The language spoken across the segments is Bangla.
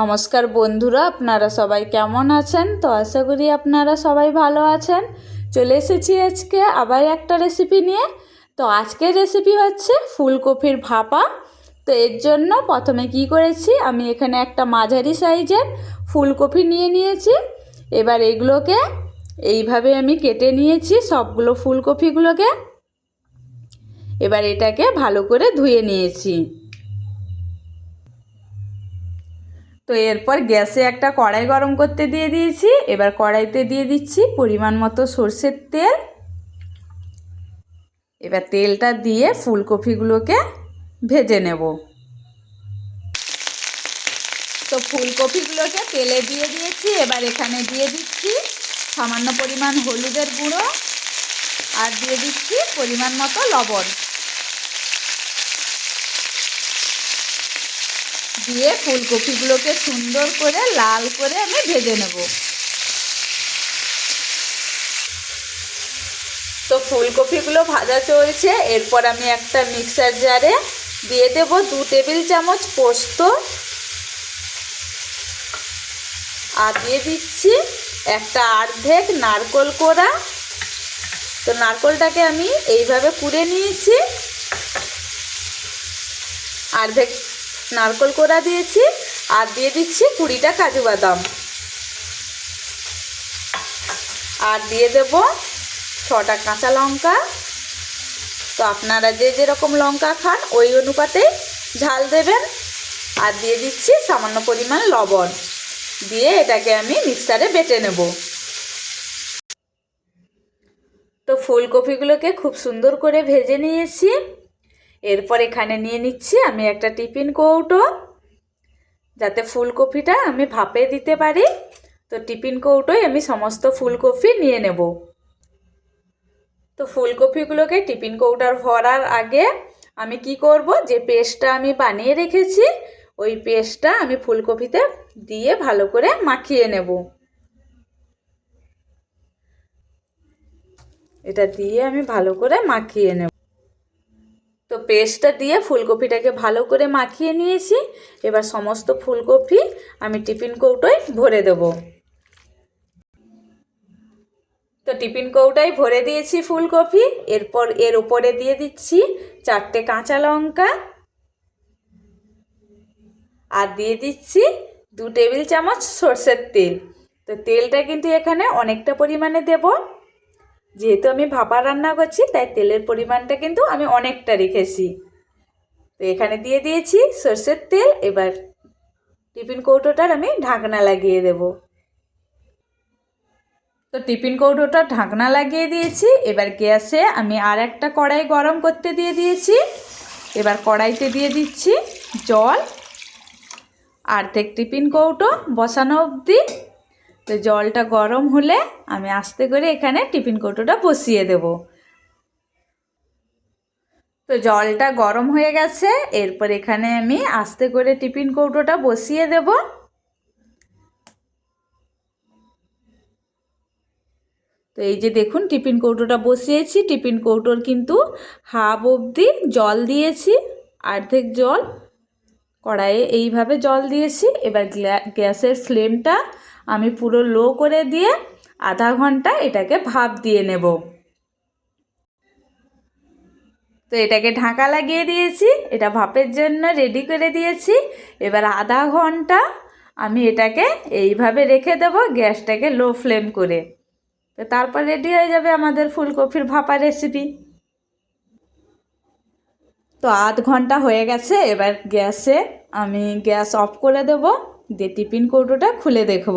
নমস্কার বন্ধুরা, আপনারা সবাই কেমন আছেন? তো আশা করি আপনারা সবাই ভালো আছেন। চলে এসেছি আজকে আবার একটা রেসিপি নিয়ে। তো আজকের রেসিপি হচ্ছে ফুলকপির ভাপা। তো এর জন্য প্রথমে কি করেছি, আমি এখানে একটা মাঝারি সাইজের ফুলকপি নিয়ে নিয়েছি। এবার এগুলোকে এইভাবে আমি কেটে নিয়েছি সবগুলো ফুলকপিগুলোকে। এবার এটাকে ভালো করে ধুয়ে নিয়েছি। তো এরপর গ্যাসে একটা কড়াই গরম করতে দিয়ে দিয়েছি। এবার কড়াইতে দিয়ে দিচ্ছি পরিমাণ মতো সর্ষের তেল। এবার তেলটা দিয়ে ফুলকপিগুলোকে ভেজে নেব। তো ফুলকপিগুলোকে তেলে দিয়ে দিয়েছি। এবার এখানে দিয়ে দিচ্ছি সামান্য পরিমাণ হলুদের গুঁড়ো। আর দিয়ে দিচ্ছি পরিমাণ মতো লবণ। দিয়ে ফুলকপিগুলোকে সুন্দর করে লাল করে আমি ভেজে নেব। তো ফুলকপিগুলো ভাজা চলছে, এরপর আমি একটা মিক্সার জারে দিয়ে দেব দু টেবিল চামচ পোস্ত। আর দিয়ে দিচ্ছি একটা আর্ধেক নারকোল কোড়া। তো নারকোলটাকে আমি এইভাবে কুড়ে নিয়েছি। আর্ধেক নারকল কোড়া দিয়েছি আর দিয়ে দিচ্ছি কুড়িটা কাজু বাদাম। আর দিয়ে দেব ছটা কাঁচা লঙ্কা। তো আপনারা যে যেরকম লঙ্কা খান, ওই অনুপাতে ঝাল দেবেন। আর দিয়ে দিচ্ছি সামান্য পরিমাণ লবণ। দিয়ে এটাকে আমি মিক্সারে বেটে নেব। তো ফুলকপিগুলোকে খুব সুন্দর করে ভেজে নিয়েছি। এরপর এখানে নিয়ে নিচ্ছি আমি একটা টিফিন কৌটো। যাতে ফুলকপিটা আমি ভাপে দিতে পারি, তো টিফিন কৌটোয় আমি সমস্ত ফুলকপি নিয়ে নেব। তো ফুলকপিগুলোকে টিফিন কৌটার ভরার আগে আমি কি করব, যে পেস্টটা আমি বানিয়ে রেখেছি, ওই পেস্টটা আমি ফুলকপিতে দিয়ে ভালো করে মাখিয়ে নেব। এটা দিয়ে আমি ভালো করে মাখিয়ে নেব। তো পেস্টটা দিয়ে ফুলকপিটাকে ভালো করে মাখিয়ে নিয়েছি। এবার সমস্ত ফুলকপি আমি টিফিন কৌটোয় ভরে দেব। তো টিফিন কৌটায় ভরে দিয়েছি ফুলকপি। এরপর এর উপরে দিয়ে দিচ্ছি চারটে কাঁচা লঙ্কা। আর দিয়ে দিচ্ছি দু টেবিল চামচ সর্ষের তেল। তো তেলটা কিন্তু এখানে অনেকটা পরিমাণে দেবো। যেহেতু আমি ভাপা রান্না করছি, তাই তেলের পরিমাণটা কিন্তু আমি অনেকটা রেখেছি। তো এখানে দিয়ে দিয়েছি সর্ষের তেল, এবার টিফিন কৌটোটার আমি ঢাকনা লাগিয়ে দেব। তো টিফিন কৌটোটা ঢাকনা লাগিয়ে দিয়েছি, এবার গ্যাসে আমি আর একটা কড়াই গরম করতে দিয়ে দিয়েছি। এবার কড়াইতে দিয়ে দিচ্ছি জল আর্ধেক টিফিন কৌটো বসানো অবধি তো জলটা গরম হলে আমি আস্তে করে এখানে টিফিন কৌটোটা বসিয়ে দেব। তো জলটা গরম হয়ে গেছে, এরপর এখানে আমি আস্তে করে টিফিন কৌটোটা বসিয়ে দেব। তো এই যে দেখুন, টিফিন কৌটোটা বসিয়েছি, টিফিন কৌটোর কিন্তু হাফ অবধি জল দিয়েছি, অর্ধেক জল, কড়াইয়ে এইভাবে জল দিয়েছি। এবার গ্যাসের ফ্লেমটা আমি পুরো লো করে দিয়ে আধা ঘণ্টা এটাকে ভাপ দিয়ে নেব। তো এটাকে ঢাকা লাগিয়ে দিয়েছি, এটা ভাপের জন্য রেডি করে দিয়েছি। এবার আধা ঘণ্টা আমি এটাকে এইভাবে রেখে দেব গ্যাসটাকে লো ফ্লেম করে। তো তারপর রেডি হয়ে যাবে আমাদের ফুলকপির ভাপা রেসিপি তো আধ ঘণ্টা হয়ে গেছে, এবার গ্যাসে আমি গ্যাস অফ করে দেব। দিয়ে টিফিন কৌটোটা খুলে দেখব।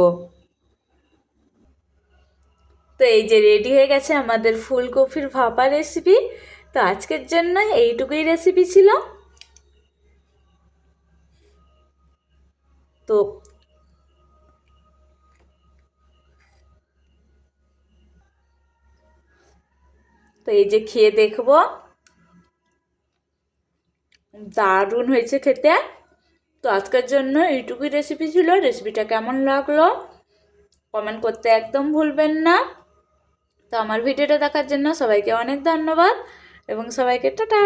তো এই যে রেডি হয়ে গেছে আমাদের ফুলকপির ভাপা রেসিপি তো আজকের জন্য এইটুকুই রেসিপি ছিল। তো তো এই যে খেয়ে দেখব। দারুণ হয়েছে খেতে। তো আজকের জন্য এইটুকুই রেসিপি ছিল। রেসিপিটা কেমন লাগল? কমেন্ট করতে একদম ভুলবেন না। তো আমার ভিডিওটা দেখার জন্য সবাইকে অনেক ধন্যবাদ এবং সবাইকে টাটা!